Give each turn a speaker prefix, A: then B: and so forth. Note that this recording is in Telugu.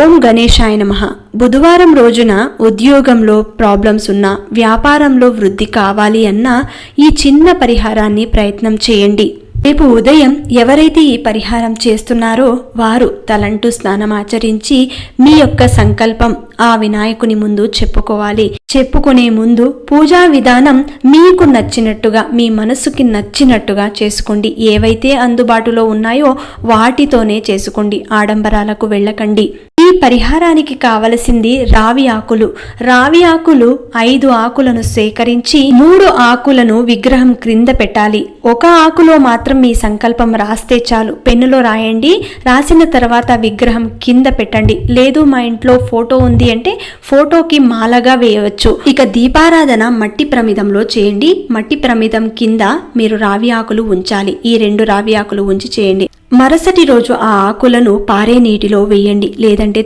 A: ఓం గణేశాయ నమ. బుధవారం రోజున ఉద్యోగంలో ప్రాబ్లమ్స్ ఉన్నా వ్యాపారంలో వృద్ధి కావాలి అన్నా ఈ చిన్న పరిహారాన్ని ప్రయత్నం చేయండి. రేపు ఉదయం ఎవరైతే ఈ పరిహారం చేస్తున్నారో వారు తలంటూ స్నానం ఆచరించి మీ యొక్క సంకల్పం ఆ వినాయకుని ముందు చెప్పుకోవాలి. చెప్పుకునే ముందు పూజా విధానం మీకు నచ్చినట్టుగా మీ మనసుకి నచ్చినట్టుగా చేసుకోండి. ఏవైతే అందుబాటులో ఉన్నాయో వాటితోనే చేసుకోండి. ఆడంబరాలకు వెళ్ళకండి. ఈ పరిహారానికి కావలసింది రావి ఆకులు. రావి ఆకులు ఐదు ఆకులను సేకరించి మూడు ఆకులను విగ్రహం క్రింద పెట్టాలి. ఒక ఆకులో మాత్రం మీ సంకల్పం రాస్తే చాలు. పెన్నులో రాయండి. రాసిన తర్వాత విగ్రహం కింద పెట్టండి. లేదు మా ఇంట్లో ఫోటో ఉంది అంటే ఫోటోకి మాలగా వేయవచ్చు. ఇక దీపారాధన మట్టి ప్రమిదంలో చేయండి. మట్టి ప్రమిదం కింద మీరు రావి ఆకులు ఉంచాలి. ఈ రెండు రావి ఆకులు ఉంచి చేయండి. మరుసటి రోజు ఆ ఆకులను పారే నీటిలో వేయండి. లేదంటే